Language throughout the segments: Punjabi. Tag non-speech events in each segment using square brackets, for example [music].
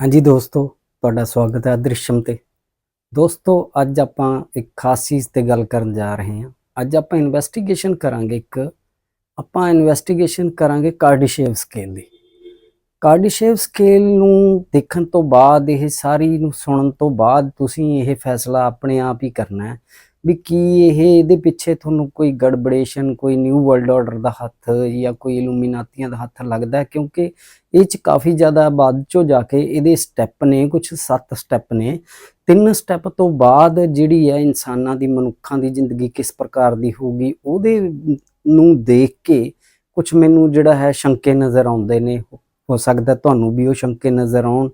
ਹਾਂਜੀ ਦੋਸਤੋ, ਤੁਹਾਡਾ ਸਵਾਗਤ ਹੈ ਦ੍ਰਿਸ਼ਮ ਤੇ। ਦੋਸਤੋ, ਅੱਜ ਆਪਾਂ ਇੱਕ ਖਾਸ ਚੀਜ਼ ਤੇ ਗੱਲ ਕਰਨ ਜਾ ਰਹੇ ਹਾਂ। ਅੱਜ ਆਪਾਂ ਇਨਵੈਸਟੀਗੇਸ਼ਨ ਕਰਾਂਗੇ ਇੱਕ, ਆਪਾਂ ਇਨਵੈਸਟੀਗੇਸ਼ਨ ਕਰਾਂਗੇ ਕਾਰਡੀਸ਼ੇਵ ਸਕੇਲ ਦੀ। ਕਾਰਡੀਸ਼ੇਵ ਸਕੇਲ ਨੂੰ ਦੇਖਣ ਤੋਂ ਬਾਅਦ, ਇਹ ਸਾਰੀ ਨੂੰ ਸੁਣਨ ਤੋਂ ਬਾਅਦ ਤੁਸੀਂ ਇਹ ਫੈਸਲਾ ਆਪਣੇ ਆਪ ਹੀ ਕਰਨਾ ਹੈ। ਵੀ ਕੀ ਇਹ ਇਹਦੇ ਪਿੱਛੇ ਤੁਹਾਨੂੰ ਕੋਈ ਗੜਬੜੇਸ਼ਨ, ਕੋਈ ਨਿਊ ਵਰਲਡ ਆਰਡਰ ਦਾ ਹੱਥ ਜਾਂ ਕੋਈ ਇਲੂਮੀਨਾਤੀਆਂ ਦਾ ਹੱਥ ਲੱਗਦਾ ਕਿਉਂਕਿ ਇਹ ਚ ਕਾਫੀ ਜ਼ਿਆਦਾ ਬਾਅਦ ਚੋਂ ਜਾ ਕੇ ਇਹਦੇ ਸਟੈਪ ਨੇ ਕੁਝ ਸੱਤ ਸਟੈਪ ਨੇ। ਤਿੰਨ ਸਟੈਪ ਤੋਂ ਬਾਅਦ ਜਿਹੜੀ ਹੈ ਇਨਸਾਨਾਂ ਦੀ, ਮਨੁੱਖਾਂ ਦੀ ਜ਼ਿੰਦਗੀ ਕਿਸ ਪ੍ਰਕਾਰ ਦੀ ਹੋਊਗੀ, ਉਹਦੇ ਨੂੰ ਦੇਖ ਕੇ ਕੁਝ ਮੈਨੂੰ ਜਿਹੜਾ ਹੈ ਸ਼ੰਕੇ ਨਜ਼ਰ ਆਉਂਦੇ ਨੇ। ਹੋ ਸਕਦਾ ਤੁਹਾਨੂੰ ਵੀ ਉਹ ਸ਼ੰਕੇ ਨਜ਼ਰ ਆਉਣ।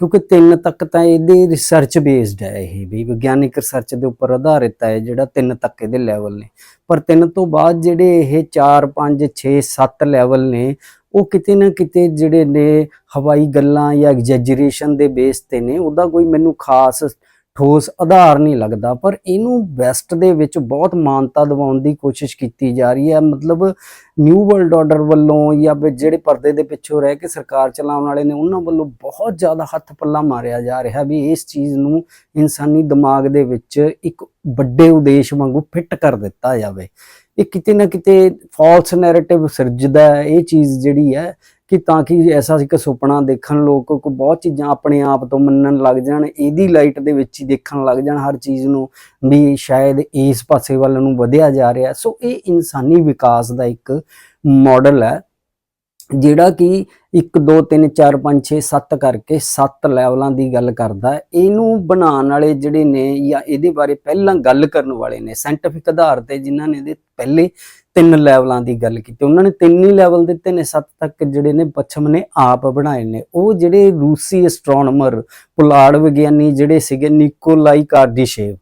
ਕਿਉਂਕਿ ਤਿੰਨ ਤੱਕ ਤਾਂ ਇਹਦੇ ਰਿਸਰਚ ਬੇਸਡ ਹੈ ਇਹ ਵੀ, ਵਿਗਿਆਨਿਕ ਰਿਸਰਚ ਦੇ ਉੱਪਰ ਆਧਾਰਿਤ ਹੈ ਜਿਹੜਾ ਤਿੰਨ ਤੱਕ ਇਹਦੇ ਲੈਵਲ ਨੇ। ਪਰ ਤਿੰਨ ਤੋਂ ਬਾਅਦ ਜਿਹੜੇ ਇਹ 4 5 6 7 ਲੈਵਲ ਨੇ, ਉਹ ਕਿਤੇ ਨਾ ਕਿਤੇ ਜਿਹੜੇ ਨੇ ਹਵਾਈ ਗੱਲਾਂ ਜਾਂ ਐਗਜੈਜਰੇਸ਼ਨ ਦੇ ਬੇਸ ਤੇ ਨੇ, ਉਹਦਾ ਕੋਈ ਮੈਨੂੰ ਖਾਸ ਠੋਸ ਆਧਾਰ ਨਹੀਂ ਲੱਗਦਾ, ਪਰ ਇਹਨੂੰ ਵੈਸਟ ਦੇ ਵਿੱਚ ਬਹੁਤ ਮਾਨਤਾ ਦਿਵਾਉਣ ਦੀ ਕੋਸ਼ਿਸ਼ ਕੀਤੀ ਜਾ ਰਹੀ ਹੈ। ਮਤਲਬ ਨਿਊ ਵਰਲਡ ਆਰਡਰ ਵੱਲੋਂ ਜਾਂ ਜਿਹੜੇ ਪਰਦੇ ਦੇ ਪਿੱਛੋਂ ਰਹਿ ਕੇ ਸਰਕਾਰ ਚਲਾਉਣ ਵਾਲੇ ਨੇ, ਉਹਨਾਂ ਵੱਲੋਂ ਬਹੁਤ ਜ਼ਿਆਦਾ ਹੱਥ ਪੱਲਾ ਮਾਰਿਆ ਜਾ ਰਿਹਾ ਵੀ ਇਸ ਚੀਜ਼ ਨੂੰ ਇਨਸਾਨੀ ਦਿਮਾਗ ਦੇ ਵਿੱਚ ਇੱਕ ਵੱਡੇ ਉਦੇਸ਼ ਵਾਂਗੂ ਫਿੱਟ ਕਰ ਦਿੱਤਾ ਜਾਵੇ। ਇਹ ਕਿਤੇ ਨਾ ਕਿਤੇ ਫਾਲਸ ਨੈਰੇਟਿਵ ਸਿਰਜਦਾ ਇਹ ਚੀਜ਼ ਜਿਹੜੀ ਹੈ ਕਿ ਤਾਂ ਕਿ ਐਸਾ ਇੱਕ ਸੁਪਨਾ ਦੇਖਣ ਲੋਕ ਕੋ ਬਹੁਤ ਚੀਜ਼ਾਂ ਆਪਣੇ ਆਪ ਤੋਂ ਮੰਨਣ ਲੱਗ ਜਾਣ, ਇਹਦੀ ਲਾਈਟ ਦੇ ਵਿੱਚ ਹੀ ਦੇਖਣ ਲੱਗ ਜਾਣ ਹਰ ਚੀਜ਼ ਨੂੰ ਵੀ ਸ਼ਾਇਦ ਇਸ ਪਾਸੇ ਵੱਲ ਨੂੰ ਵਧਿਆ ਜਾ ਰਿਹਾ। ਸੋ ਇਹ ਇਨਸਾਨੀ ਵਿਕਾਸ ਦਾ ਇੱਕ ਮਾਡਲ ਹੈ। ਜਿਹੜਾ ਕਿ 1 2 3 4 5 6 7 ਕਰਕੇ 7 ਲੈਵਲਾਂ ਦੀ ਗੱਲ ਕਰਦਾ ਇਹਨੂੰ ਬਣਾਉਣ ਵਾਲੇ ਜਿਹੜੇ ਨੇ ਜਾਂ ਇਹਦੇ ਬਾਰੇ ਪਹਿਲਾਂ ਗੱਲ ਕਰਨ ਵਾਲੇ ਨੇ ਸਾਇੰਟਿਫਿਕ ਆਧਾਰ ਤੇ ਜਿਨ੍ਹਾਂ ਨੇ ਇਹਦੇ ਪਹਿਲੇ ਤਿੰਨ ਲੈਵਲਾਂ ਦੀ ਗੱਲ ਕੀਤੀ, ਉਹਨਾਂ ਨੇ ਤਿੰਨ ਹੀ ਲੈਵਲ ਦਿੱਤੇ ਨੇ 7 ਤੱਕ ਜਿਹੜੇ ਨੇ ਪੱਛਮ ਨੇ ਆਪ ਬਣਾਏ ਨੇ। ਉਹ ਜਿਹੜੇ ਰੂਸੀ ਐਸਟ੍ਰੋਨੋਮਰ ਪੁਲਾੜ ਵਿਗਿਆਨੀ ਜਿਹੜੇ ਸੀਗੇ, ਨਿਕੋਲਾਈ ਕਾਰਡੀਸ਼ੇਵ।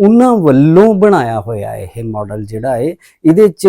ਉਹਨਾਂ ਵੱਲੋਂ ਬਣਾਇਆ ਹੋਇਆ ਇਹ ਮਾਡਲ ਜਿਹੜਾ ਹੈ ਇਹਦੇ ਚ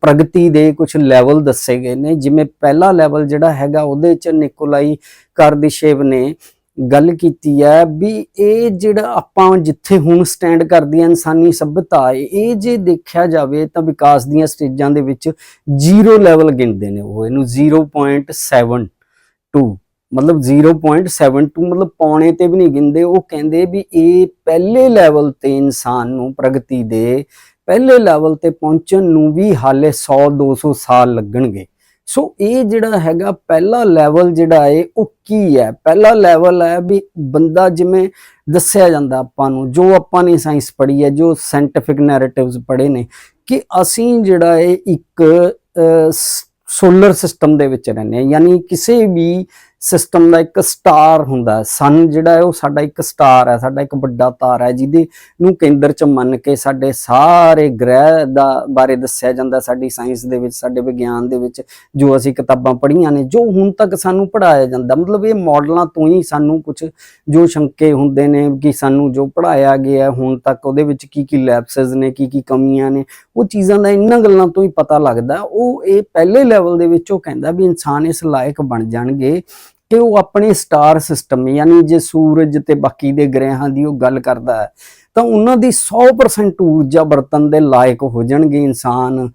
ਪ੍ਰਗਤੀ ਦੇ ਕੁਝ ਲੈਵਲ ਦੱਸੇ ਗਏ ਨੇ। ਜਿਵੇਂ ਪਹਿਲਾ ਲੈਵਲ ਜਿਹੜਾ ਹੈਗਾ ਉਹਦੇ ਚ ਨਿਕੋਲਾਈ ਕਾਰਦੀਸ਼ੇਵ ਨੇ ਗੱਲ ਕੀਤੀ ਹੈ ਵੀ ਇਹ ਜਿਹੜਾ ਆਪਾਂ ਜਿੱਥੇ ਹੁਣ ਸਟੈਂਡ ਕਰਦੀ ਹੈ ਇਨਸਾਨੀ ਸਭਿਅਤਾ ਹੈ, ਇਹ ਜੇ ਦੇਖਿਆ ਜਾਵੇ ਤਾਂ ਵਿਕਾਸ ਦੀਆਂ ਸਟੇਜਾਂ ਦੇ ਵਿੱਚ ਜ਼ੀਰੋ ਲੈਵਲ ਗਿਣਦੇ ਨੇ ਉਹ। ਇਹਨੂੰ 0.72 ਮਤਲਬ 0.72 ਮਤਲਬ ਪੌਣੇ ਤੇ ਵੀ ਨਹੀਂ ਗਿਣਦੇ ਉਹ ਕਹਿੰਦੇ ਵੀ ਇਹ ਪਹਿਲੇ ਲੈਵਲ ਤੇ ਇਨਸਾਨ ਨੂੰ ਪ੍ਰਗਤੀ ਦੇ, ਪਹਿਲੇ ਲੈਵਲ ਤੇ ਪਹੁੰਚਣ ਨੂੰ ਵੀ ਹਾਲੇ 100 200 ਸਾਲ ਲੱਗਣਗੇ। ਸੋ ਇਹ ਜਿਹੜਾ ਹੈਗਾ ਪਹਿਲਾ ਲੈਵਲ ਜਿਹੜਾ ਹੈ ਉਹ ਕੀ ਹੈ? ਪਹਿਲਾ ਲੈਵਲ ਹੈ ਵੀ ਬੰਦਾ ਜਿਵੇਂ ਦੱਸਿਆ ਜਾਂਦਾ ਆਪਾਂ ਨੂੰ, ਜੋ ਆਪਾਂ ਨੇ ਸਾਇੰਸ ਪੜ੍ਹੀ ਹੈ, ਜੋ ਸਾਇੰਟਿਫਿਕ ਨੈਰੇਟਿਵਸ ਪੜ੍ਹੇ ਨੇ, ਕਿ ਅਸੀਂ ਜਿਹੜਾ ਹੈ ਇੱਕ ਸੋਲਰ ਸਿਸਟਮ ਦੇ ਵਿੱਚ ਰਹਿੰਦੇ ਹਾਂ, ਯਾਨੀ ਕਿਸੇ ਵੀ ਸਿਸਟਮ ਦਾ ਇੱਕ ਸਟਾਰ ਹੁੰਦਾ ਸਨ ਜਿਹੜਾ ਹੈ ਉਹ ਸਾਡਾ ਇੱਕ ਸਟਾਰ ਹੈ, ਸਾਡਾ ਇੱਕ ਵੱਡਾ ਤਾਰਾ ਹੈ, ਜਿਹਦੇ ਨੂੰ ਕੇਂਦਰ ਚ ਮੰਨ ਕੇ ਸਾਡੇ ਸਾਰੇ ਗ੍ਰਹਿ ਦਾ ਬਾਰੇ ਦੱਸਿਆ ਜਾਂਦਾ ਸਾਡੀ ਸਾਇੰਸ ਦੇ ਵਿੱਚ, ਸਾਡੇ ਵਿਗਿਆਨ ਦੇ ਵਿੱਚ, ਜੋ ਅਸੀਂ ਕਿਤਾਬਾਂ ਪੜ੍ਹੀਆਂ ਨੇ, ਜੋ ਹੁਣ ਤੱਕ ਸਾਨੂੰ ਪੜ੍ਹਾਇਆ ਜਾਂਦਾ। ਮਤਲਬ ਇਹ ਮਾਡਲਾਂ ਤੋਂ ਹੀ ਸਾਨੂੰ ਕੁਝ ਜੋ ਸ਼ੰਕੇ ਹੁੰਦੇ ਨੇ ਕਿ ਸਾਨੂੰ ਜੋ ਪੜ੍ਹਾਇਆ ਗਿਆ ਹੁਣ ਤੱਕ ਉਹਦੇ ਵਿੱਚ ਕੀ ਕੀ ਲੈਪਸਸ ਨੇ, ਕੀ ਕੀ ਕਮੀਆਂ ਨੇ, ਉਹ ਚੀਜ਼ਾਂ ਦਾ ਇਹਨਾਂ ਗੱਲਾਂ ਤੋਂ ਹੀ ਪਤਾ ਲੱਗਦਾ ਉਹ ਇਹ ਪਹਿਲੇ ਲੈਵਲ ਦੇ ਵਿੱਚ ਉਹ ਕਹਿੰਦਾ ਵੀ ਇਨਸਾਨ ਇਸ ਲਾਇਕ ਬਣ ਜਾਣਗੇ। ਕਿ ਉਹ ਆਪਣੇ ਸਟਾਰ ਸਿਸਟਮ ਯਾਨੀ ਜੇ ਸੂਰਜ ਤੇ ਬਾਕੀ ਦੇ ਗ੍ਰਹਿਾਂ ਦੀ ਉਹ ਗੱਲ ਕਰਦਾ ਹੈ, ਤਾਂ ਉਹਨਾਂ ਦੀ 100% ਊਰਜਾ ਵਰਤਨ ਦੇ ਲਾਇਕ ਹੋ ਜਾਣਗੇ ਇਨਸਾਨ।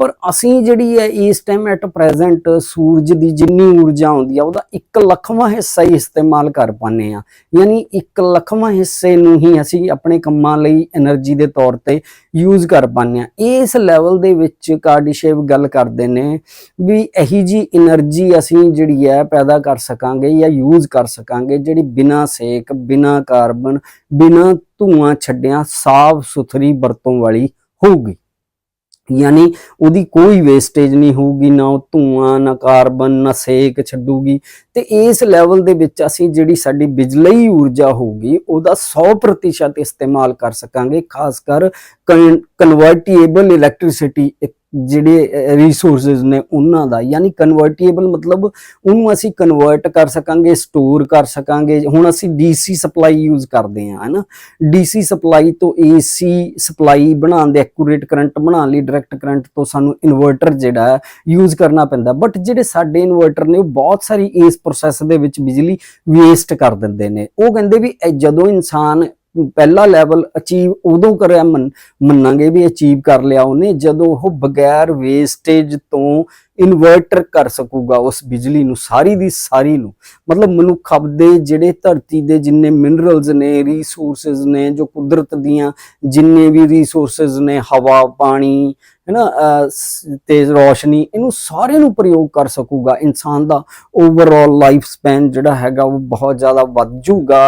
ਪਰ ਅਸੀਂ ਜਿਹੜੀ ਹੈ ਇਸ ਟਾਈਮ ਐਟ ਪ੍ਰੈਜ਼ੈਂਟ ਸੂਰਜ ਦੀ ਜਿੰਨੀ ਊਰਜਾ ਆਉਂਦੀ ਆ, ਉਹਦਾ 1 ਲੱਖਵਾਂ ਹਿੱਸਾ ਹੀ ਇਸਤੇਮਾਲ ਕਰ ਪਾਨੇ ਆ ਯਾਨੀ 1 ਲੱਖਵਾਂ ਹਿੱਸੇ ਨੂੰ ਹੀ ਅਸੀਂ ਆਪਣੇ ਕੰਮਾਂ ਲਈ એનર્ਜੀ ਦੇ ਤੌਰ ਤੇ ਯੂਜ਼ ਕਰ ਪਾਨੇ ਆ ਇਸ ਲੈਵਲ ਦੇ ਵਿੱਚ ਕਾਰਡੀਸ਼ੇਵ ਗੱਲ ਕਰਦੇ ਨੇ ਵੀ ਇਹੀ ਜੀ એનર્ਜੀ ਅਸੀਂ ਜਿਹੜੀ ਹੈ ਪੈਦਾ ਕਰ ਸਕਾਂਗੇ ਜਾਂ ਯੂਜ਼ ਕਰ ਸਕਾਂਗੇ, ਜਿਹੜੀ ਬਿਨਾਂ ਸੇਕ, ਬਿਨਾਂ ਕਾਰਬਨ ਬਿਨਾਂ ਧੂਆਂ ਛੱਡਿਆ ਸਾਫ਼ ਸੁਥਰੀ ਵਰਤੋਂ ਵਾਲੀ ਹੋਊਗੀ। ਯਾਨੀ ਉਹਦੀ ਕੋਈ ਵੇਸਟੇਜ ਨਹੀਂ ਹੋਊਗੀ, ਨਾ ਉਹ ਧੂਆਂ, ਨਾ ਕਾਰਬਨ, ਨਾ ਸੇਕ ਛੱਡੂਗੀ। ਤੇ ਇਸ ਲੈਵਲ ਦੇ ਵਿੱਚ ਅਸੀਂ ਜਿਹੜੀ ਸਾਡੀ ਬਿਜਲਈ ਊਰਜਾ ਹੋਊਗੀ, ਉਹਦਾ 100% ਇਸਤੇਮਾਲ ਕਰ ਸਕਾਂਗੇ, ਖਾਸ ਕਰ ਕਨਵਰਟੀਏਬਲ ਇਲੈਕਟ੍ਰਿਸਿਟੀ ਜਿਹੜੇ ਰਿਸੋਰਸਸ ਨੇ ਉਹਨਾਂ ਦਾ, ਯਾਨੀ ਕਨਵਰਟੀਏਬਲ ਮਤਲਬ ਉਹਨੂੰ ਅਸੀਂ ਕਨਵਰਟ ਕਰ ਸਕਾਂਗੇ ਸਟੋਰ ਕਰ ਸਕਾਂਗੇ। ਹੁਣ ਅਸੀਂ ਡੀਸੀ ਸਪਲਾਈ ਯੂਜ਼ ਕਰਦੇ ਹਾਂ, ਹਨਾ? ਡੀਸੀ ਸਪਲਾਈ ਤੋਂ ਏਸੀ ਸਪਲਾਈ ਬਣਾਉਣ ਦੇ ਐਕੂਰੇਟ ਕਰੰਟ ਬਣਾਉਣ ਲਈ ਡਾਇਰੈਕਟ ਕਰੰਟ ਤੋਂ ਸਾਨੂੰ ਇਨਵਰਟਰ ਜਿਹੜਾ ਯੂਜ਼ ਕਰਨਾ ਪੈਂਦਾ। ਬਟ ਜਿਹੜੇ ਸਾਡੇ ਇਨਵਰਟਰ ਨੇ, ਉਹ ਬਹੁਤ ਸਾਰੀ ਇਸ ਪ੍ਰੋਸੈਸ ਦੇ ਵਿੱਚ ਬਿਜਲੀ ਵੇਸਟ ਕਰ ਦਿੰਦੇ ਨੇ। ਉਹ ਕਹਿੰਦੇ ਵੀ ਜਦੋਂ ਇਨਸਾਨ ਪਹਿਲਾ ਲੈਵਲ ਅਚੀਵ ਉਦੋਂ ਕਰਿਆ ਮੰਨਾਂਗੇ ਵੀ ਅਚੀਵ ਕਰ ਲਿਆ ਉਹਨੇ, ਜਦੋਂ ਉਹ ਬਗੈਰ ਵੇਸਟੇਜ ਤੋਂ ਇਨਵਰਟਰ ਕਰ ਸਕੂਗਾ ਉਸ ਬਿਜਲੀ ਨੂੰ, ਸਾਰੀ ਦੀ ਸਾਰੀ ਨੂੰ। ਮਤਲਬ ਮਨੁੱਖ ਆਪਦੇ ਜਿਹੜੇ ਧਰਤੀ ਦੇ ਜਿੰਨੇ ਮਿਨਰਲਸ ਨੇ ਰਿਸੋਰਸਸ ਨੇ, ਜੋ ਕੁਦਰਤ ਦੀਆਂ ਜਿੰਨੇ ਵੀ ਰਿਸੋਰਸਸ ਨੇ, ਹਵਾ, ਪਾਣੀ ਹੈਨਾ ਅਹ, ਤੇਜ਼ ਰੋਸ਼ਨੀ ਇਹਨੂੰ ਸਾਰਿਆਂ ਨੂੰ ਪ੍ਰਯੋਗ ਕਰ ਸਕੂਗਾ। ਇਨਸਾਨ ਦਾ ਓਵਰਆਲ ਲਾਈਫ ਸਪੈਨ ਜਿਹੜਾ ਹੈਗਾ ਉਹ ਬਹੁਤ ਜ਼ਿਆਦਾ ਵੱਧ ਜਾਊਗਾ।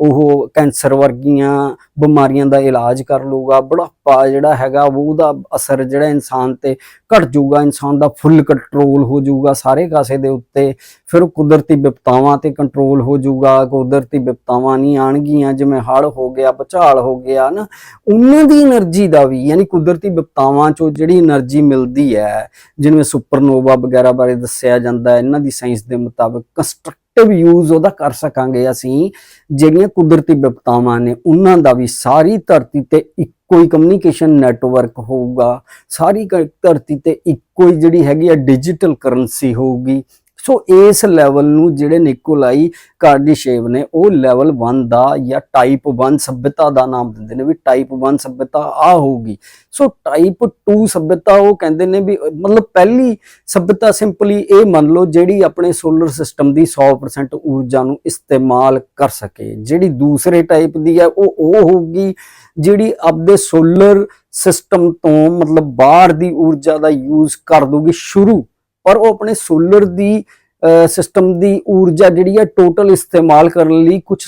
ਉਹ ਕੈਂਸਰ ਵਰਗੀਆਂ ਬਿਮਾਰੀਆਂ ਦਾ ਇਲਾਜ ਕਰ ਲੂਗਾ ਬੜਾ ਪਾ ਜਿਹੜਾ ਹੈਗਾ, ਉਹਦਾ ਅਸਰ ਜਿਹੜਾ ਇਨਸਾਨ ਤੇ ਘਟ ਜਾਊਗਾ, ਇਨਸਾਨ ਦਾ ਫੁੱਲ ਕੰਟਰੋਲ ਹੋ ਜਾਊਗਾ ਸਾਰੇ ਕਾਸੇ ਦੇ ਉੱਤੇ। ਫਿਰ ਕੁਦਰਤੀ ਵਿਪਤਾਵਾਂ ਤੇ ਕੰਟਰੋਲ ਹੋ ਜਾਊਗਾ, ਕੁਦਰਤੀ ਵਿਪਤਾਵਾਂ ਨਹੀਂ ਆਣਗੀਆਂ ਜਿਵੇਂ ਹੜ ਹੋ ਗਿਆ, ਭਚਾਲ ਹੋ ਗਿਆ ਨਾ ਉਹਨਾਂ ਦੀ એનર્ਜੀ ਦਾ ਵੀ, ਯਾਨੀ ਕੁਦਰਤੀ ਵਿਪਤਾਵਾਂ ਚੋਂ ਜਿਹੜੀ એનર્ਜੀ ਮਿਲਦੀ ਹੈ, ਜਿਵੇਂ ਸੁਪਰਨੋਵਾ ਵਗੈਰਾ ਬਾਰੇ ਦੱਸਿਆ ਜਾਂਦਾ ਹੈ, ਇਹਨਾਂ ਦੀ ਸਾਇੰਸ ਦੇ ਮੁਤਾਬਕ ਕੰਸਟਰਕਟ ਐਕਟਿਵ ਯੂਜ਼ ਉਹਦਾ ਕਰ ਸਕਾਂਗੇ ਅਸੀਂ। ਜਿਹੜੀਆਂ ਕੁਦਰਤੀ ਵਿਪਤਾਵਾਂ ਨੇ, ਉਹਨਾਂ ਦਾ ਵੀ ਸਾਰੀ ਧਰਤੀ ਤੇ ਕੋਈ ਕਮਿਊਨੀਕੇਸ਼ਨ ਨੈਟਵਰਕ ਹੋਊਗਾ, ਸਾਰੀ ਕ- ਧਰਤੀ ਤੇ ਇੱਕੋ ਹੀ ਜਿਹੜੀ ਹੈਗੀ ਆ ਡਿਜੀਟਲ ਕਰੰਸੀ ਹੋਊਗੀ ਸੋ ਇਸ ਲੈਵਲ ਨੂੰ ਜਿਹੜੇ ਨਿਕੋਲਾਈ ਕਾਰਡੀਸ਼ੇਵ ਨੇ, ਉਹ ਲੈਵਲ 1 ਦਾ ਜਾਂ ਟਾਈਪ 1 ਸਭਿਅਤਾ ਦਾ ਨਾਮ ਦਿੰਦੇ ਨੇ ਵੀ ਟਾਈਪ 1 ਸਭਿਅਤਾ ਆ ਹੋਊਗੀ। ਸੋ ਟਾਈਪ 2 ਸਭਿਅਤਾ ਉਹ ਕਹਿੰਦੇ ਨੇ ਵੀ, ਮਤਲਬ ਪਹਿਲੀ ਸਭਿਅਤਾ ਸਿੰਪਲੀ ਇਹ ਮੰਨ ਲਓ ਜਿਹੜੀ ਆਪਣੇ ਸੋਲਰ ਸਿਸਟਮ ਦੀ 100% ਊਰਜਾ ਨੂੰ ਇਸਤੇਮਾਲ ਕਰ ਸਕੇ। ਜਿਹੜੀ ਦੂਸਰੇ ਟਾਈਪ ਦੀ ਹੈ, ਉਹ ਉਹ ਹੋਊਗੀ ਜਿਹੜੀ ਆਪਦੇ ਸੋਲਰ ਸਿਸਟਮ ਤੋਂ ਮਤਲਬ ਬਾਹਰ ਦੀ ਊਰਜਾ ਦਾ ਯੂਜ਼ ਕਰ ਦੂਗੀ ਸ਼ੁਰੂ ਪਰ ਉਹ ਆਪਣੇ ਸੋਲਰ ਦੀ ਸਿਸਟਮ ਦੀ ਊਰਜਾ ਜਿਹੜੀ ਹੈ ਟੋਟਲ ਇਸਤੇਮਾਲ ਕਰਨ ਲਈ ਕੁਝ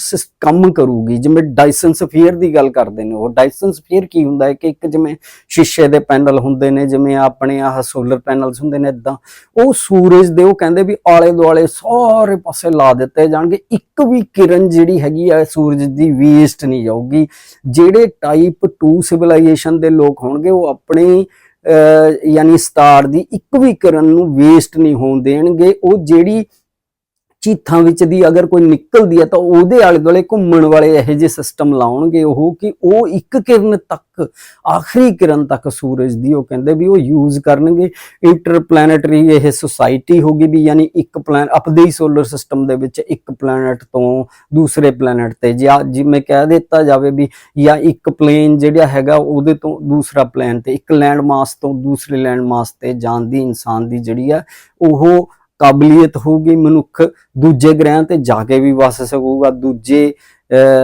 ਕੰਮ ਕਰੂਗੀ। ਜਿਵੇਂ ਡਾਇਸਨ ਸਫੀਅਰ ਦੀ ਗੱਲ ਕਰਦੇ ਨੇ ਉਹ। ਡਾਇਸਨ ਸਫੀਅਰ ਕੀ ਹੁੰਦਾ ਹੈ ਕਿ ਇੱਕ ਜਿਵੇਂ ਸ਼ੀਸ਼ੇ ਦੇ ਪੈਨਲ ਹੁੰਦੇ ਨੇ, ਜਿਵੇਂ ਆਪਣੇ ਆਹ ਸੋਲਰ ਪੈਨਲਸ ਹੁੰਦੇ ਨੇ ਇਦਾਂ ਉਹ ਸੂਰਜ ਦੇ ਉਹ ਕਹਿੰਦੇ ਵੀ ਆਲੇ ਦੁਆਲੇ ਸਾਰੇ ਪਾਸੇ ਲਾ ਦਿੱਤੇ ਜਾਣਗੇ। ਇੱਕ ਵੀ ਕਿਰਨ ਜਿਹੜੀ ਹੈਗੀ ਹੈ ਸੂਰਜ ਦੀ ਵੇਸਟ ਨਹੀਂ ਜਾਊਗੀ। ਜਿਹੜੇ ਟਾਈਪ 2 ਸਿਵਲਾਈਜੇਸ਼ਨ ਦੇ ਲੋਕ ਹੋਣਗੇ, ਉਹ ਆਪਣੇ ਯਾਨੀ ਸਟਾਰ ਦੀ ਇੱਕ ਵੀ ਕਿਰਨ ਨੂੰ ਵੇਸਟ ਨਹੀਂ ਹੋਣ ਦੇਣਗੇ ਉਹ ਜਿਹੜੀ ਚੀਥਾਂ ਵਿੱਚ ਦੀ ਅਗਰ ਕੋਈ ਨਿਕਲਦੀ ਹੈ ਤਾਂ ਉਹਦੇ ਆਲੇ ਦੁਆਲੇ ਘੁੰਮਣ ਵਾਲੇ ਇਹੋ ਜਿਹੇ ਸਿਸਟਮ ਲਾਉਣਗੇ ਉਹ ਕਿ ਉਹ ਇੱਕ ਕਿਰਨ ਤੱਕ, ਆਖਰੀ ਕਿਰਨ ਤੱਕ ਸੂਰਜ ਦੀ, ਉਹ ਕਹਿੰਦੇ ਵੀ ਉਹ ਯੂਜ਼ ਕਰਨਗੇ। ਇੰਟਰਪਲੈਨੇਟਰੀ ਇਹ ਸੁਸਾਇਟੀ ਹੋਗੀ ਵੀ ਯਾਨੀ ਇੱਕ ਪਲੈਨ ਆਪਦੇ ਹੀ ਸੋਲਰ ਸਿਸਟਮ ਦੇ ਵਿੱਚ ਇੱਕ ਪਲੈਨਟ ਤੋਂ ਦੂਸਰੇ ਪਲੈਨਟ ਤੇ ਜਾਂ ਜਿਵੇਂ ਕਹਿ ਦਿੱਤਾ ਜਾਵੇ ਵੀ ਜਾਂ ਇੱਕ ਪਲੇਨ ਜਿਹੜਾ ਹੈਗਾ ਉਹਦੇ ਤੋਂ ਦੂਸਰਾ ਪਲੇਨ ਤੇ, ਇੱਕ ਲੈਂਡ ਮਾਸ ਤੋਂ ਦੂਸਰੇ ਲੈਂਡ ਮਾਸ ਤੇ ਜਾਣ ਦੀ ਇਨਸਾਨ ਦੀ ਜਿਹੜੀ ਹੈ, ਉਹ ਕਾਬਲੀਅਤ ਹੋਊਗੀ ਮਨੁੱਖ ਦੂਜੇ ਗ੍ਰਹਿਆਂ ਤੇ ਜਾ ਕੇ ਵੀ ਵਸ ਸਕੂਗਾ, ਦੂਜੇ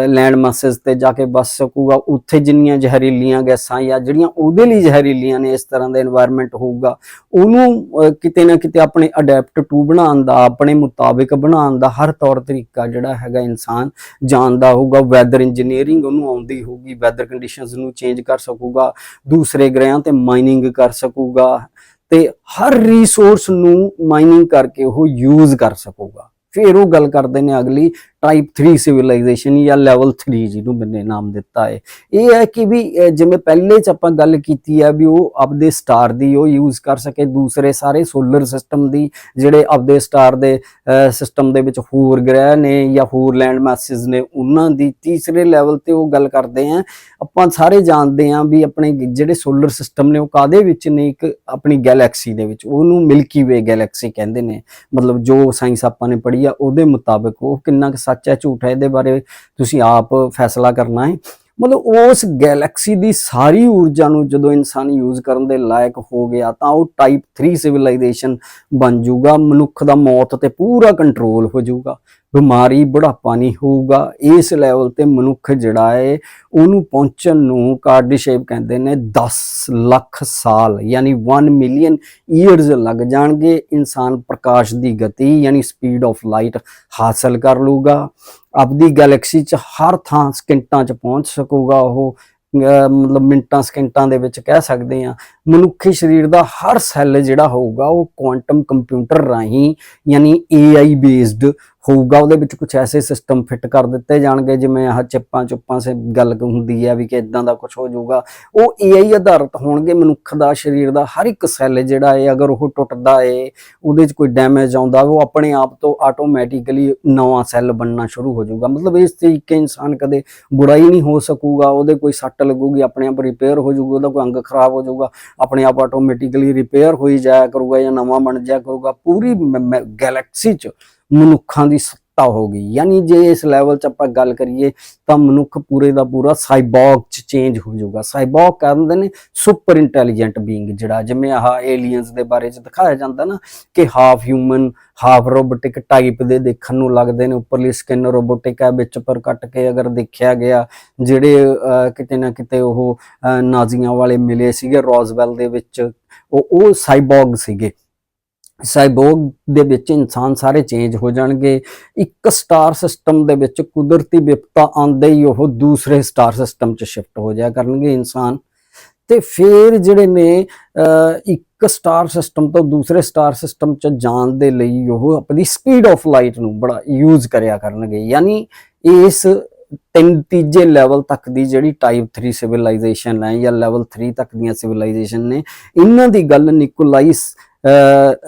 ਲੈਂਡ ਮਾਸਸ ਤੇ ਜਾ ਕੇ ਵਸ ਸਕੂਗਾ, ਉੱਥੇ ਜਿੰਨੀਆਂ ਜ਼ਹਿਰੀਲੀਆਂ ਗੈਸਾਂ ਜਾਂ ਜਿਹੜੀਆਂ ਉਹਦੇ ਲਈ ਜ਼ਹਿਰੀਲੀਆਂ ਨੇ ਇਸ ਤਰ੍ਹਾਂ ਦਾ এনवायरमेंट ਹੋਊਗਾ, ਉਹਨੂੰ ਕਿਤੇ ਨਾ ਕਿਤੇ ਆਪਣੇ ਅਡੈਪਟ ਟੂ ਬਣਾਉਣ ਦਾ, ਆਪਣੇ ਮੁਤਾਬਿਕ ਬਣਾਉਣ ਦਾ ਹਰ ਤੌਰ ਤਰੀਕਾ ਜਿਹੜਾ ਹੈਗਾ ਇਨਸਾਨ ਜਾਣਦਾ ਹੋਊਗਾ ਵੈਦਰ ਇੰਜੀਨੀਅਰਿੰਗ ਉਹਨੂੰ ਆਉਂਦੀ ਹੋਊਗੀ ਵੈਦਰ ਕੰਡੀਸ਼ਨਸ ਨੂੰ ਚੇਂਜ ਕਰ ਸਕੂਗਾ, ਦੂਸਰੇ ਗ੍ਰਹਿਆਂ ਤੇ ਮਾਈਨਿੰਗ ਕਰ ਸਕੂਗਾ ਤੇ ਹਰ ਰਿਸੋਰਸ ਨੂੰ ਮਾਈਨਿੰਗ ਕਰਕੇ ਉਹ ਯੂਜ਼ ਕਰ ਸਕੂਗਾ। ਫਿਰ ਉਹ ਗੱਲ ਕਰਦੇ ਨੇ ਅਗਲੀ ਟਾਈਪ 3 ਸਿਵਲਾਈਜੇਸ਼ਨ ਜਾਂ ਲੈਵਲ 3 ਜਿਹਨੂੰ ਮੈਨੇ ਨਾਮ ਦਿੱਤਾ ਹੈ। ਇਹ ਹੈ ਕਿ ਵੀ ਜਿਵੇਂ ਪਹਿਲੇ ਚ ਆਪਾਂ ਗੱਲ ਕੀਤੀ ਹੈ ਵੀ ਉਹ ਆਪਦੇ ਸਟਾਰ ਦੀ ਉਹ ਯੂਜ਼ ਕਰ ਸਕੇ, ਦੂਸਰੇ ਸਾਰੇ ਸੋਲਰ ਸਿਸਟਮ ਦੀ, ਜਿਹੜੇ ਆਪਦੇ ਸਟਾਰ ਦੇ ਸਿਸਟਮ ਦੇ ਵਿੱਚ ਹੋਰ ਗ੍ਰਹਿ ਨੇ ਜਾਂ ਹੋਰ ਲੈਂਡ ਮਾਸਸ ਨੇ, ਉਹਨਾਂ ਦੀ ਤੀਸਰੇ ਲੈਵਲ ਤੇ ਉਹ ਗੱਲ ਕਰਦੇ ਆ। ਆਪਾਂ ਸਾਰੇ ਜਾਣਦੇ ਆ ਵੀ ਆਪਣੇ ਜਿਹੜੇ ਸੋਲਰ ਸਿਸਟਮ ਨੇ ਉਹ ਕਾਦੇ ਵਿੱਚ ਨੇ? ਇੱਕ ਆਪਣੀ ਗੈਲੈਕਸੀ ਦੇ ਵਿੱਚ। ਉਹਨੂੰ ਮਿਲਕੀ ਵੇ ਗੈਲੈਕਸੀ ਕਹਿੰਦੇ ਨੇ। ਮਤਲਬ ਜੋ ਸਾਇੰਸ ਆਪਾਂ ਨੇ ਪੜ੍ਹੀ ਆ, ਉਹਦੇ ਮੁਤਾਬਕ ਉਹ ਕਿੰਨਾ ਕੁ ਸੱਚ ਹੈ, ਝੂਠ ਹੈ, ਇਹਦੇ ਬਾਰੇ ਤੁਸੀਂ ਆਪ ਫੈਸਲਾ ਕਰਨਾ ਹੈ। ਮਤਲਬ ਉਸ ਗੈਲੈਕਸੀ ਦੀ ਸਾਰੀ ਊਰਜਾ ਨੂੰ ਜਦੋਂ ਇਨਸਾਨ ਯੂਜ਼ ਕਰਨ ਦੇ ਲਾਇਕ ਹੋ ਗਿਆ, ਤਾਂ ਉਹ ਟਾਈਪ 3 ਸਿਵਲਾਈਜੇਸ਼ਨ ਬਣ ਜਾਊਗਾ ਮਨੁੱਖ ਦਾ ਮੌਤ ਤੇ ਪੂਰਾ ਕੰਟਰੋਲ ਹੋ ਜਾਊਗਾ ਬਿਮਾਰੀ ਬੁਢਾਪਾ ਨਹੀਂ ਹੋਊਗਾ। ਇਸ ਲੈਵਲ ਤੇ ਮਨੁੱਖ ਜਿਹੜਾ ਹੈ ਉਹਨੂੰ ਪਹੁੰਚਣ ਨੂੰ ਕਾਰਡੀਸ਼ੇਪ ਕਹਿੰਦੇ ਨੇ 10 ਲੱਖ ਸਾਲ, ਯਾਨੀ 1 ਮਿਲੀਅਨ ਈਅਰਸ ਲੱਗ ਜਾਣਗੇ। ਇਨਸਾਨ ਪ੍ਰਕਾਸ਼ ਦੀ ਗਤੀ, ਯਾਨੀ ਸਪੀਡ ਆਫ ਲਾਈਟ ਹਾਸਲ ਕਰ ਲੂਗਾ ਆਪਦੀ ਗੈਲੈਕਸੀ ਚ ਹਰ ਥਾਂ ਸਕਿੰਟਾਂ ਚ ਪਹੁੰਚ ਸਕੂਗਾ ਉਹ। ਮਤਲਬ ਮਿੰਟਾਂ, ਸਕਿੰਟਾਂ ਦੇ ਵਿੱਚ ਕਹਿ ਸਕਦੇ ਆ ਮਨੁੱਖੀ ਸਰੀਰ ਦਾ ਹਰ ਸੈੱਲ ਜਿਹੜਾ ਹੋਊਗਾ, ਉਹ ਕੁਆਂਟਮ ਕੰਪਿਊਟਰ ਰਾਹੀਂ, ਯਾਨੀ AI ਬੇਸਡ ਹੋਊਗਾ, ਉਹਦੇ ਵਿੱਚ ਕੁਝ ਐਸੇ ਸਿਸਟਮ ਫਿੱਟ ਕਰ ਦਿੱਤੇ ਜਾਣਗੇ, ਜਿਵੇਂ ਆਹ ਚਿੱਪਾਂ ਚੁੱਪਾਂ ਸੇ ਗੱਲ ਹੁੰਦੀ ਹੈ ਵੀ ਕਿ ਇਦਾਂ ਦਾ ਕੁਝ ਹੋ ਜਾਊਗਾ। ਉਹ AI ਆਧਾਰਿਤ ਹੋਣਗੇ, ਮਨੁੱਖ ਦਾ, ਸਰੀਰ ਦਾ, ਹਰ ਇੱਕ ਸੈੱਲ ਜਿਹੜਾ ਹੈ ਅਗਰ ਉਹ ਟੁੱਟਦਾ ਏ, ਉਹਦੇ 'ਚ ਕੋਈ ਡੈਮੇਜ ਆਉਂਦਾ ਉਹ ਆਪਣੇ ਆਪ ਤੋਂ ਆਟੋਮੈਟਿਕਲੀ ਨਵਾਂ ਸੈੱਲ ਬਣਨਾ ਸ਼ੁਰੂ ਹੋ ਜਾਊਗਾ। ਮਤਲਬ ਇਸ ਤਰੀਕੇ ਇਨਸਾਨ ਕਦੇ ਬੁਰਾ ਹੀ ਨਹੀਂ ਹੋ ਸਕੂਗਾ, ਉਹਦੇ ਕੋਈ ਸੱਟ ਲੱਗੂਗੀ, ਆਪਣੇ ਆਪ ਰਿਪੇਅਰ ਹੋ ਜਾਊਗਾ, ਉਹਦਾ ਕੋਈ ਅੰਗ ਖਰਾਬ ਹੋ ਜਾਊਗਾ, ਆਪਣੇ ਆਪ ਆਟੋਮੈਟਿਕਲੀ ਰਿਪੇਅਰ ਹੋਈ ਜਾਇਆ ਕਰੂਗਾ ਜਾਂ ਨਵਾਂ ਬਣ ਜਾਇਆ ਕਰੂਗਾ। ਪੂਰੀ ਗੈਲੈਕਸੀ 'ਚ ਮਨੁੱਖਾਂ ਦੀ ਸੱਤਾ ਹੋ ਗਈ। ਯਾਨੀ ਜੇ ਇਸ ਲੈਵਲ 'ਚ ਆਪਾਂ ਗੱਲ ਕਰੀਏ ਤਾਂ ਮਨੁੱਖ ਪੂਰੇ ਦਾ ਪੂਰਾ ਸਾਈਬੋਰਗ 'ਚ ਚੇਂਜ ਹੋ ਜਾਊਗਾ। ਸਾਈਬੋਰਗ ਕਹਿੰਦੇ ਨੇ ਸੁਪਰ ਇੰਟੈਲੀਜੈਂਟ ਬੀਇੰਗ ਜਿਹੜਾ ਜਿਵੇਂ ਆਹ ਏਲੀਅਨਸ ਦੇ ਬਾਰੇ 'ਚ ਦਿਖਾਇਆ ਜਾਂਦਾ ਨਾ ਕਿ half human half robotic type ਦੇ ਦੇਖਣ ਨੂੰ ਲੱਗਦੇ ਨੇ। ਉੱਪਰਲੀ ਸਕਿਨ ਰੋਬੋਟਿਕ ਹੈ ਵਿੱਚ ਪਰ ਕੱਟ ਕੇ ਅਗਰ ਦੇਖਿਆ ਗਿਆ ਜਿਹੜੇ ਅਹ, ਕਿਤੇ ਨਾ ਕਿਤੇ ਉਹ ਨਾਜ਼ੀਆਂ ਵਾਲੇ ਮਿਲੇ ਸੀਗੇ ਰੋਜ਼ਵੈਲ ਦੇ ਵਿੱਚ ਉਹ ਉਹ ਸਾਈਬੋਰਗ ਸੀਗੇ। ਸਾਈਬੋਰਗ ਦੇ ਵਿੱਚ ਇਨਸਾਨ ਸਾਰੇ ਚੇਂਜ ਹੋ ਜਾਣਗੇ। ਇੱਕ ਸਟਾਰ ਸਿਸਟਮ ਦੇ ਵਿੱਚ ਕੁਦਰਤੀ ਵਿਪਤਾ ਆਉਂਦੇ ਹੀ ਉਹ ਦੂਸਰੇ ਸਟਾਰ ਸਿਸਟਮ 'ਚ ਸ਼ਿਫਟ ਹੋ ਜਾਇਆ ਕਰਨਗੇ ਇਨਸਾਨ। ਤੇ ਫਿਰ ਜਿਹੜੇ ਨੇ ਇੱਕ ਸਟਾਰ ਸਿਸਟਮ ਤੋਂ ਦੂਸਰੇ ਸਟਾਰ ਸਿਸਟਮ 'ਚ ਜਾਣ ਦੇ ਲਈ ਉਹ ਆਪਣੀ ਸਪੀਡ ਆਫ ਲਾਈਟ ਨੂੰ ਬੜਾ ਯੂਜ਼ ਕਰਿਆ ਕਰਨਗੇ। ਯਾਨੀ ਇਸ ਤਿੰਨ ਤੀਜੇ ਲੈਵਲ ਤੱਕ ਦੀ ਜਿਹੜੀ ਟਾਈਪ 3 ਸਿਵਲਾਈਜੇਸ਼ਨ ਹੈ ਜਾਂ ਲੈਵਲ 3 ਤੱਕ ਦੀਆਂ ਸਿਵਲਾਈਜੇਸ਼ਨ ਨੇ, ਇਹਨਾਂ ਦੀ ਗੱਲ ਨਿਕੋਲਾਈਸ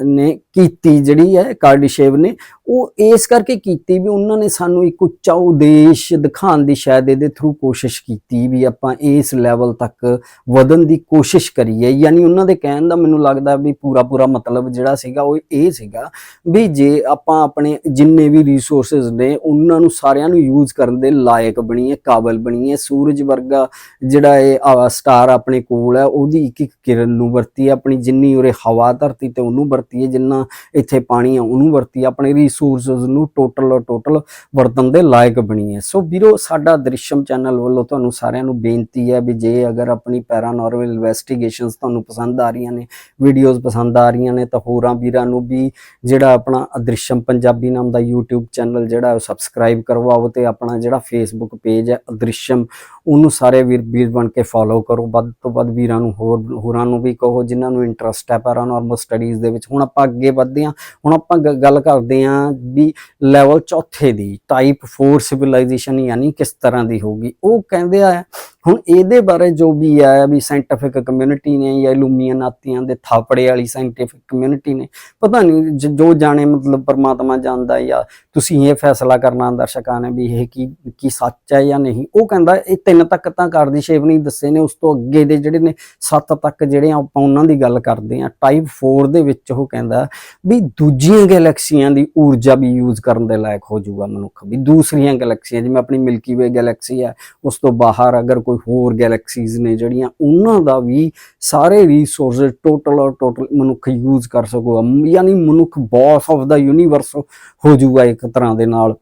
ਨੇ ਕੀਤੀ ਜਿਹੜੀ ਹੈ ਕਾਰਡੀਸ਼ੇਵ ਨੇ ਉਹ ਇਸ ਕਰਕੇ ਕੀਤੀ ਵੀ ਉਹਨਾਂ ਨੇ ਸਾਨੂੰ ਇੱਕ ਉੱਚਾ ਉਦੇਸ਼ ਦਿਖਾਉਣ ਦੀ ਸ਼ਾਇਦ ਇਹਦੇ ਥਰੂ ਕੋਸ਼ਿਸ਼ ਕੀਤੀ ਵੀ ਆਪਾਂ ਇਸ ਲੈਵਲ ਤੱਕ ਵਧਣ ਦੀ ਕੋਸ਼ਿਸ਼ ਕਰੀਏ। ਯਾਨੀ ਉਹਨਾਂ ਦੇ ਕਹਿਣ ਦਾ ਮੈਨੂੰ ਲੱਗਦਾ ਵੀ ਪੂਰਾ ਪੂਰਾ ਮਤਲਬ ਜਿਹੜਾ ਸੀਗਾ ਉਹ ਇਹ ਸੀਗਾ ਵੀ ਜੇ ਆਪਾਂ ਆਪਣੇ ਜਿੰਨੇ ਵੀ ਰਿਸੋਰਸਸ ਨੇ ਉਹਨਾਂ ਨੂੰ ਸਾਰਿਆਂ ਨੂੰ ਯੂਜ਼ ਕਰਨ ਦੇ ਲਾਇਕ ਬਣੀਏ, ਕਾਬਲ ਬਣੀਏ। ਸੂਰਜ ਵਰਗਾ ਜਿਹੜਾ ਇਹ ਸਟਾਰ ਆਪਣੇ ਕੋਲ ਹੈ, ਉਹਦੀ ਇੱਕ ਇੱਕ ਕਿਰਨ ਨੂੰ ਵਰਤੀਏ, ਆਪਣੀ ਜਿੰਨੀ ਉਰੇ ਹਵਾ ਧਰਤੀ ਤੇ ਉਹਨੂੰ ਵਰਤੀਏ, ਜਿੰਨਾ ਇੱਥੇ ਪਾਣੀ ਆ ਉਹਨੂੰ ਵਰਤੀਏ, ਆਪਣੇ ਰਿਸ ਰਿਸੋਰਸਸ ਨੂੰ ਟੋਟਲ ਔਰ ਟੋਟਲ ਵਰਤਣ ਦੇ ਲਾਇਕ ਬਣੀਏ ਸੋ ਵੀਰੋ, ਸਾਡਾ ਦ੍ਰਿਸ਼ਮ ਚੈਨਲ ਵੱਲੋਂ ਤੁਹਾਨੂੰ ਸਾਰਿਆਂ ਨੂੰ ਬੇਨਤੀ ਹੈ ਵੀ ਜੇ ਅਗਰ ਆਪਣੀ ਪੈਰਾਨੋਰਮਲ ਇਨਵੈਸਟੀਗੇਸ਼ਨਸ ਤੁਹਾਨੂੰ ਪਸੰਦ ਆ ਰਹੀਆਂ ਨੇ ਵੀਡੀਓਜ਼ ਪਸੰਦ ਆ ਰਹੀਆਂ ਨੇ, ਤਾਂ ਹੋਰਾਂ ਵੀਰਾਂ ਨੂੰ ਵੀ ਜਿਹੜਾ ਆਪਣਾ ਅਦ੍ਰਿਸ਼ਮ ਪੰਜਾਬੀ ਨਾਮ ਦਾ YouTube ਚੈਨਲ ਜਿਹੜਾ ਉਹ ਸਬਸਕ੍ਰਾਈਬ ਕਰਵਾਓ ਤੇ ਆਪਣਾ ਜਿਹੜਾ Facebook ਪੇਜ ਹੈ ਅਦ੍ਰਿਸ਼ਮ, ਉਹਨੂੰ ਸਾਰੇ ਵੀਰ ਵੀਰ ਬਣ ਕੇ ਫੋਲੋ ਕਰੋ। ਵੱਧ ਤੋਂ ਵੱਧ ਵੀਰਾਂ ਨੂੰ ਹੋਰ, ਹੋਰਾਂ ਨੂੰ ਵੀ ਕਹੋ ਜਿਨ੍ਹਾਂ ਨੂੰ ਇੰਟਰਸਟ ਹੈ ਪੈਰਾਨੋਰਮਲ ਸਟੱਡੀਜ਼ ਦੇ ਵਿੱਚ। ਹੁਣ ਆਪਾਂ ਅੱਗੇ ਵਧਦੇ ਹਾਂ, ਹੁਣ ਆਪਾਂ ਗ- ਗੱਲ ਕਰਦੇ ਹਾਂ ਵੀ ਲੈਵਲ ਚੌਥੇ ਦੀ ਟਾਈਪ 4 ਸਿਵਲਾਈਜੇਸ਼ਨ ਯਾਨੀ ਕਿਸ ਤਰ੍ਹਾਂ ਦੀ ਹੋਊਗੀ, ਉਹ ਕਹਿੰਦੇ ਆ ਹੁਣ ਇਹਦੇ ਬਾਰੇ ਜੋ ਵੀ ਹੈ ਵੀ ਸਾਇੰਟੀਫਿਕ ਕਮਿਊਨਿਟੀ ਨੇ ਜਾਂ ਇਲੂਮੀਨਾਤੀਆਂ ਦੇ ਥਾਪੜੇ ਵਾਲੀ ਸਾਇੰਟੀਫਿਕ ਕਮਿਊਨਿਟੀ ਨੇ, ਪਤਾ ਨਹੀਂ ਜ- ਜੋ ਜਾਣੇ ਮਤਲਬ ਪਰਮਾਤਮਾ ਜਾਣਦਾ ਹੈ ਜਾਂ ਤੁਸੀਂ ਇਹ ਫੈਸਲਾ ਕਰਨਾ ਦਰਸ਼ਕਾਂ ਨੇ ਵੀ ਇਹ ਕੀ ਕੀ ਸੱਚ ਹੈ ਜਾਂ ਨਹੀਂ। ਉਹ ਕਹਿੰਦਾ ਇਹ ਤਿੰਨ ਤੱਕ ਤਾਂ ਕਾਰਦੀ ਸ਼ੇਪ ਨਹੀਂ ਦੱਸੇ ਨੇ, ਉਸ ਤੋਂ ਅੱਗੇ ਦੇ ਜਿਹੜੇ ਨੇ ਸੱਤ ਤੱਕ ਜਿਹੜੇ ਆ ਆਪਾਂ ਉਹਨਾਂ ਦੀ ਗੱਲ ਕਰਦੇ ਆ। ਟਾਈਪ 4 ਦੇ ਵਿੱਚ ਉਹ ਕਹਿੰਦਾ ਵੀ ਦੂਜੀਆਂ ਗੈਲੈਕਸੀਆਂ ਦੀ ਊਰਜਾ ਵੀ ਯੂਜ਼ ਕਰਨ ਦੇ ਲਾਇਕ ਹੋ ਜਾਊਗਾ ਮਨੁੱਖ। ਵੀ ਦੂਸਰੀਆਂ ਗੈਲੈਕਸੀਆਂ ਜਿਵੇਂ ਆਪਣੀ ਮਿਲਕੀ ਵੇ ਗੈਲੈਕਸੀ ਹੈ ਉਸ ਤੋਂ ਬਾਹਰ ਅਗਰ ਕੋਈ ਹੋਰ ਗੈਲੈਕਸੀਜ਼ ਨੇ ਜਿਹੜੀਆਂ ਉਹਨਾਂ ਦਾ ਵੀ ਸਾਰੇ ਰਿਸੋਰਸ ਟੋਟਲ ਔਰ ਟੋਟਲ ਮਨੁੱਖ ਯੂਜ਼ ਕਰ ਸਕੂਗਾ ਯਾਨੀ ਮਨੁੱਖ ਬੌਸ ਆਫ ਦਾ ਯੂਨੀਵਰਸ ਹੋ ਜਾਊਗਾ ਇੱਕ ਤਰ੍ਹਾਂ ਦੇ ਨਾਲ।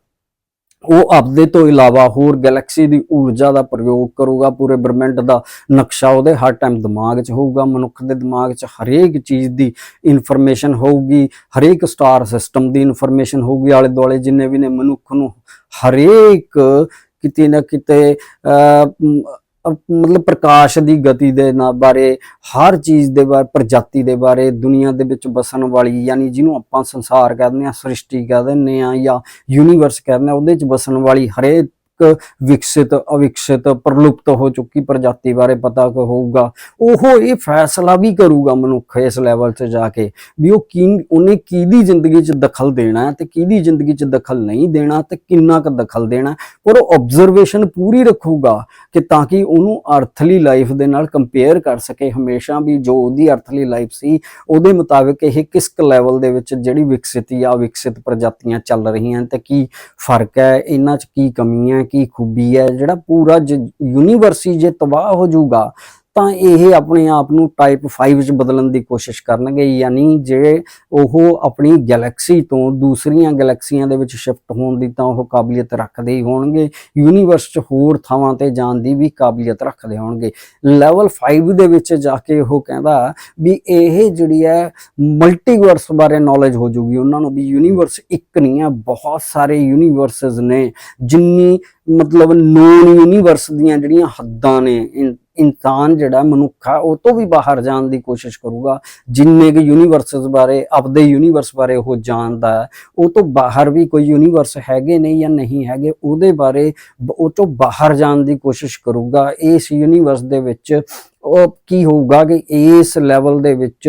ਉਹ ਆਪਦੇ ਤੋਂ ਇਲਾਵਾ ਹੋਰ ਗੈਲੈਕਸੀ ਦੀ ਊਰਜਾ ਦਾ ਪ੍ਰਯੋਗ ਕਰੂਗਾ ਪੂਰੇ ਬ੍ਰਹਿਮੰਡ ਦਾ ਨਕਸ਼ਾ ਉਹਦੇ ਹਰ ਟਾਈਮ ਦਿਮਾਗ 'ਚ ਹੋਊਗਾ ਮਨੁੱਖ ਦੇ ਦਿਮਾਗ 'ਚ ਹਰੇਕ ਚੀਜ਼ ਦੀ ਇਨਫੋਰਮੇਸ਼ਨ ਹੋਊਗੀ ਹਰੇਕ ਸਟਾਰ ਸਿਸਟਮ ਦੀ ਇਨਫੋਰਮੇਸ਼ਨ ਹੋਊਗੀ ਆਲੇ ਦੁਆਲੇ ਜਿੰਨੇ ਵੀ ਨੇ ਮਨੁੱਖ ਨੂੰ ਹਰੇਕ ਕਿਤੇ ਨਾ ਕਿਤੇ ਅਹ, ਮਤਲਬ ਪ੍ਰਕਾਸ਼ ਦੀ ਗਤੀ ਦੇ ਨਾ ਬਾਰੇ, ਹਰ ਚੀਜ਼ ਦੇ ਬਾਰੇ, ਪ੍ਰਜਾਤੀ ਦੇ ਬਾਰੇ, ਦੁਨੀਆ ਦੇ ਵਿੱਚ ਵਸਣ ਵਾਲੀ ਯਾਨੀ ਜਿਹਨੂੰ ਆਪਾਂ ਸੰਸਾਰ ਕਹਿੰਦੇ ਆ ਸ੍ਰਿਸ਼ਟੀ ਕਹਿ ਦਿੰਦੇ ਆ ਜਾਂ ਯੂਨੀਵਰਸ ਕਹਿੰਦੇ ਆ ਉਹਦੇ ਚ ਵਸਣ ਵਾਲੀ ਹਰੇਕ ਵਿਕਸਿਤ, ਅਵਿਕਸਿਤ, ਪ੍ਰਲੁਪਤ ਹੋ ਚੁੱਕੀ ਪ੍ਰਜਾਤੀ ਬਾਰੇ ਪਤਾ ਹੋਊਗਾ। ਉਹ ਇਹ ਫੈਸਲਾ ਵੀ ਕਰੂਗਾ ਮਨੁੱਖ ਇਸ ਲੈਵਲ 'ਤੇ ਜਾ ਕੇ ਵੀ ਉਹ ਕੀ, ਉਹਨੇ ਕਿਹਦੀ ਜ਼ਿੰਦਗੀ 'ਚ ਦਖਲ ਦੇਣਾ ਹੈ ਤੇ ਕਿਹਦੀ ਜ਼ਿੰਦਗੀ 'ਚ ਦਖਲ ਨਹੀਂ ਦੇਣਾ ਤੇ ਕਿੰਨਾ ਕੁ ਦਖਲ ਦੇਣਾ ਪਰ ਉਹ ਆਬਜ਼ਰਵੇਸ਼ਨ ਪੂਰੀ ਰੱਖੂਗਾ ਕਿ ਤਾਂ ਕਿ ਉਹਨੂੰ ਅਰਥਲੀ ਲਾਈਫ ਦੇ ਨਾਲ ਕੰਪੇਅਰ ਕਰ ਸਕੇ। ਹਮੇਸ਼ਾ ਵੀ ਜੋ ਉਹਦੀ ਅਰਥਲੀ ਲਾਈਫ ਸੀ, ਉਹਦੇ ਮੁਤਾਬਕ ਇਹ ਕਿਸ ਲੈਵਲ ਦੇ ਵਿੱਚ ਜਿਹੜੀ ਵਿਕਸਿਤ ਜਾਂ ਵਿਕਸਿਤ ਪ੍ਰਜਾਤੀਆਂ ਚੱਲ ਰਹੀਆਂ ਤੇ ਕੀ ਫ਼ਰਕ ਹੈ, ਇਹਨਾਂ 'ਚ ਕੀ ਕਮੀ ਹੈ ਕੀ ਖੂਬੀ ਹੈ ਜਿਹੜਾ ਪੂਰਾ ਯੂਨੀਵਰਸ ਹੀ ਜੇ ਤਬਾਹ ਹੋ ਜਾਊਗਾ ਤਾਂ ਇਹ ਆਪਣੇ ਆਪ ਨੂੰ ਟਾਈਪ 5 ਚ ਬਦਲਣ ਦੀ ਕੋਸ਼ਿਸ਼ ਕਰਨਗੇ, ਯਾਨੀ ਜੇ ਉਹ ਆਪਣੀ ਗੈਲੈਕਸੀ ਤੋਂ ਦੂਸਰੀਆਂ ਗੈਲੈਕਸੀਆਂ ਦੇ ਵਿੱਚ ਸ਼ਿਫਟ ਹੋਣ ਦੀ ਤਾਂ ਉਹ ਕਾਬਲੀਅਤ ਰੱਖਦੇ ਹੀ ਹੋਣਗੇ ਯੂਨੀਵਰਸ 'ਚ ਹੋਰ ਥਾਵਾਂ ਤੇ ਜਾਣ ਦੀ ਵੀ ਕਾਬਲੀਅਤ ਰੱਖਦੇ ਹੋਣਗੇ। ਲੈਵਲ 5 ਦੇ ਵਿੱਚ ਜਾ ਕੇ ਉਹ ਕਹਿੰਦਾ ਵੀ ਇਹ ਜਿਹੜੀ ਹੈ ਮਲਟੀਵਰਸ ਬਾਰੇ ਨੌਲੇਜ ਹੋ ਜੂਗੀ ਉਹਨਾਂ ਨੂੰ, ਵੀ ਯੂਨੀਵਰਸ ਇੱਕ ਨਹੀਂ ਹੈ, ਬਹੁਤ ਸਾਰੇ ਯੂਨੀਵਰਸਸ ਨੇ, ਜਿੰਨੀ ਮਤਲਬ ਨੋਨ ਯੂਨੀਵਰਸ ਦੀਆਂ ਜਿਹੜੀਆਂ ਹੱਦਾਂ ਨੇ ਇਨ- ਇਨਸਾਨ ਜਿਹੜਾ ਮਨੁੱਖ ਆ, ਉਹ ਤੋਂ ਵੀ ਬਾਹਰ ਜਾਣ ਦੀ ਕੋਸ਼ਿਸ਼ ਕਰੂਗਾ। ਜਿੰਨੇ ਕਿ ਯੂਨੀਵਰਸਸ ਬਾਰੇ, ਆਪਦੇ ਯੂਨੀਵਰਸ ਬਾਰੇ ਉਹ ਜਾਣਦਾ ਹੈ, ਉਹ ਤੋਂ ਬਾਹਰ ਵੀ ਕੋਈ ਯੂਨੀਵਰਸ ਹੈਗੇ ਨਹੀਂ ਜਾਂ ਨਹੀਂ ਹੈਗੇ, ਉਹਦੇ ਬਾਰੇ ਉਹ ਤੋਂ ਬਾਹਰ ਜਾਣ ਦੀ ਕੋਸ਼ਿਸ਼ ਕਰੂਗਾ। ਇਸ ਯੂਨੀਵਰਸ ਦੇ ਵਿੱਚ ਉਹ ਕੀ ਹੋਊਗਾ ਕਿ ਇਸ ਲੈਵਲ ਦੇ ਵਿੱਚ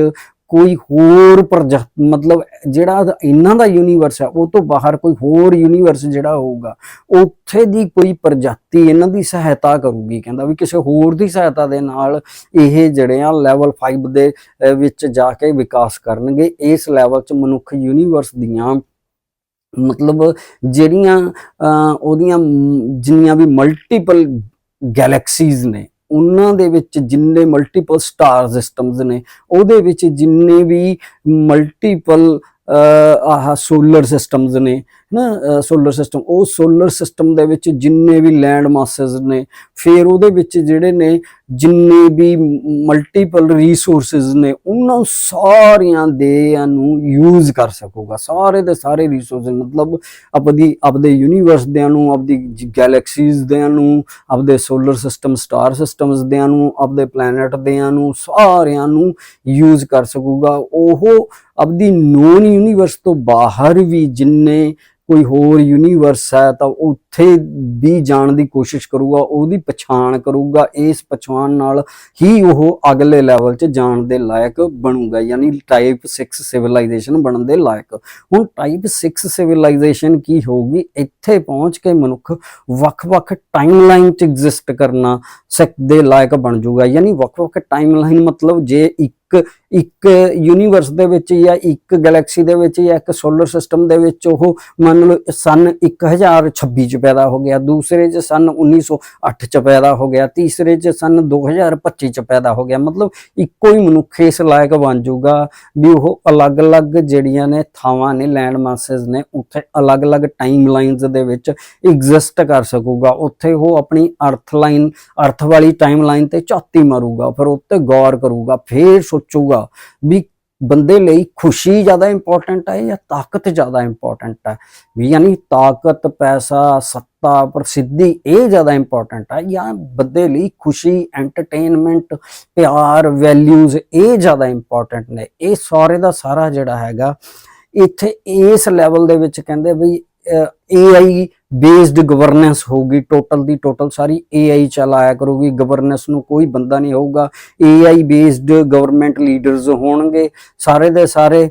ਕੋਈ ਹੋਰ ਪ੍ਰਜਾ ਮਤਲਬ ਜਿਹੜਾ ਇਹਨਾਂ ਦਾ ਯੂਨੀਵਰਸ ਹੈ ਉਹ ਤੋਂ ਬਾਹਰ ਕੋਈ ਹੋਰ ਯੂਨੀਵਰਸ ਜਿਹੜਾ ਹੋਊਗਾ, ਉੱਥੇ ਦੀ ਕੋਈ ਪ੍ਰਜਾਤੀ ਇਹਨਾਂ ਦੀ ਸਹਾਇਤਾ ਕਰੂਗੀ, ਕਹਿੰਦਾ ਵੀ ਕਿਸੇ ਹੋਰ ਦੀ ਸਹਾਇਤਾ ਦੇ ਨਾਲ ਇਹ ਜਿਹੜੇ ਆ ਲੈਵਲ 5 ਦੇ ਵਿੱਚ ਜਾ ਕੇ ਵਿਕਾਸ ਕਰਨਗੇ, ਇਸ ਲੈਵਲ 'ਚ ਮਨੁੱਖ ਯੂਨੀਵਰਸ ਦੀਆਂ, ਮਤਲਬ ਜਿਹੜੀਆਂ ਉਹਦੀਆਂ ਜਿੰਨੀਆਂ ਵੀ ਮਲਟੀਪਲ ਗੈਲੈਕਸੀਜ਼ ਨੇ ਉਹਨਾਂ ਦੇ ਵਿੱਚ ਜਿੰਨੇ ਮਲਟੀਪਲ ਸਟਾਰ ਸਿਸਟਮਸ ਨੇ ਉਹਦੇ ਵਿੱਚ ਜਿੰਨੇ ਵੀ ਮਲਟੀਪਲ ਆਹ ਸੋਲਰ ਸਿਸਟਮਸ ਨੇ ਨਾ ਸੋਲਰ ਸਿਸਟਮ ਉਹ ਸੋਲਰ ਸਿਸਟਮ ਦੇ ਵਿੱਚ ਜਿੰਨੇ ਵੀ ਲੈਂਡ ਮਾਸਸ ਨੇ, ਫਿਰ ਉਹਦੇ ਵਿੱਚ ਜਿਹੜੇ ਨੇ, ਜਿੰਨੇ ਵੀ ਮਲਟੀਪਲ ਰਿਸੋਰਸਸ ਨੇ, ਉਹਨਾਂ ਸਾਰਿਆਂ ਦੇ ਨੂੰ ਯੂਜ਼ ਕਰ ਸਕੂਗਾ। ਸਾਰੇ ਦੇ ਸਾਰੇ ਰਿਸੋਰਸ ਮਤਲਬ ਆਪਦੀ, ਆਪਦੇ ਯੂਨੀਵਰਸ ਦਿਆਂ ਨੂੰ, ਆਪਦੀ ਗੈਲੈਕਸੀਜ਼ ਦਿਆਂ ਨੂੰ, ਆਪਦੇ ਸੋਲਰ ਸਿਸਟਮ ਸਟਾਰ ਸਿਸਟਮਸ ਦਿਆਂ ਨੂੰ, ਆਪਦੇ ਪਲੈਨਟ ਦਿਆਂ ਨੂੰ, ਸਾਰਿਆਂ ਨੂੰ ਯੂਜ਼ ਕਰ ਸਕੂਗਾ। ਉਹ ਆਪਦੀ ਨੋਨ ਯੂਨੀਵਰਸ ਤੋਂ ਬਾਹਰ ਵੀ ਜਿੰਨੇ ਕੋਈ ਹੋਰ ਯੂਨੀਵਰਸ ਹੈ, ਤਾਂ ਉੱਥੇ ਵੀ ਜਾਣ ਦੀ ਕੋਸ਼ਿਸ਼ ਕਰੂਗਾ, ਉਹਦੀ ਪਛਾਣ ਕਰੂਗਾ, ਇਸ ਪਛਾਣ ਨਾਲ ਹੀ ਉਹ ਅਗਲੇ ਲੈਵਲ 'ਚ ਜਾਣ ਦੇ ਲਾਇਕ ਬਣੂਗਾ, ਯਾਨੀ ਟਾਈਪ 6 ਸਿਵਲਾਈਜੇਸ਼ਨ ਬਣਨ ਦੇ ਲਾਇਕ। ਹੁਣ ਟਾਈਪ 6 ਸਿਵਲਾਈਜੇਸ਼ਨ ਕੀ ਹੋਊਗੀ? ਇੱਥੇ ਪਹੁੰਚ ਕੇ ਮਨੁੱਖ ਵੱਖ-ਵੱਖ ਟਾਈਮਲਾਈਨ 'ਚ ਐਗਜ਼ਿਸਟ ਕਰਨਾ ਸਿੱਖ ਦੇ ਲਾਇਕ ਬਣ ਜਾਊਗਾ ਯਾਨੀ ਵੱਖ-ਵੱਖ ਟਾਈਮਲਾਈਨ ਮਤਲਬ ਜੇ ਇੱਕ ਇੱਕ ਯੂਨੀਵਰਸ ਦੇ ਵਿੱਚ ਜਾਂ ਇੱਕ ਗੈਲੈਕਸੀ ਦੇ ਵਿੱਚ ਜਾਂ ਇੱਕ ਸੋਲਰ ਸਿਸਟਮ ਦੇ ਵਿੱਚ ਉਹ ਮੰਨ ਲਓ ਸਨ 1026 ਚ ਪੈਦਾ ਹੋ ਗਿਆ, ਦੂਸਰੇ ਚ ਸਨ 1908 ਚ ਪੈਦਾ ਹੋ ਗਿਆ, ਤੀਸਰੇ ਚ ਸਨ 2025 ਚ ਪੈਦਾ ਹੋ ਗਿਆ। ਮਤਲਬ ਇੱਕੋ ਹੀ ਮਨੁੱਖ ਇਸ ਲਾਇਕ ਬਣ ਜਾਊਗਾ ਵੀ ਉਹ ਅਲੱਗ-ਅਲੱਗ ਜਿਹੜੀਆਂ ਨੇ ਥਾਵਾਂ ਨੇ ਲੈਂਡ ਮਾਸਸ ਨੇ, ਉੱਥੇ ਅਲੱਗ-ਅਲੱਗ ਟਾਈਮ ਟਾਈਮਲਾਈਨਸ ਦੇ ਵਿੱਚ ਐਗਜ਼ਿਸਟ ਕਰ ਸਕੂਗਾ। ਉੱਥੇ ਉਹ ਆਪਣੀ ਅਰਥ ਲਾਈਨ ਅਰਥ ਵਾਲੀ ਟਾਈਮ ਲਾਈਨ ਤੇ ਝਾਤੀ ਮਾਰੂਗਾ, ਫਿਰ ਉੱਤੇ ਗੌਰ ਕਰੂਗਾ, ਫਿਰ ਸੋਚੂਗਾ ਵੀ ਬੰਦੇ ਲਈ ਖੁਸ਼ੀ ਜ਼ਿਆਦਾ ਇੰਪੋਰਟੈਂਟ ਹੈ ਜਾਂ ਤਾਕਤ ਜ਼ਿਆਦਾ ਇੰਪੋਰਟੈਂਟ ਹੈ? ਯਾਨੀ ਤਾਕਤ, ਪੈਸਾ, ਸੱਤਾ ਪ੍ਰਸਿੱਧੀ ਇਹ ਜ਼ਿਆਦਾ ਇੰਪੋਰਟੈਂਟ ਹੈ ਜਾਂ ਬੰਦੇ ਲਈ ਖੁਸ਼ੀ ਐਂਟਰਟੇਨਮੈਂਟ ਪਿਆਰ ਵੈਲਿਊਜ਼ ਇਹ ਜ਼ਿਆਦਾ ਇੰਪੋਰਟੈਂਟ ਨੇ? ਇਹ ਸਾਰੇ ਦਾ ਸਾਰਾ ਜਿਹੜਾ ਹੈਗਾ, ਇੱਥੇ ਇਸ ਲੈਵਲ ਦੇ ਵਿੱਚ ਕਹਿੰਦੇ ਵੀ AI ਬੇਸਡ ਗਵਰਨੈਂਸ ਹੋਊਗੀ ਟੋਟਲ ਦੀ ਟੋਟਲ ਸਾਰੀ AI ਚਲਾਇਆ ਕਰੂਗੀ ਗਵਰਨੈਂਸ ਨੂੰ ਕੋਈ ਬੰਦਾ ਨਹੀਂ ਹੋਊਗਾ AI ਬੇਸਡ ਗਵਰਨਮੈਂਟ ਲੀਡਰਸ ਹੋਣਗੇ, ਸਾਰੇ ਦੇ ਸਾਰੇ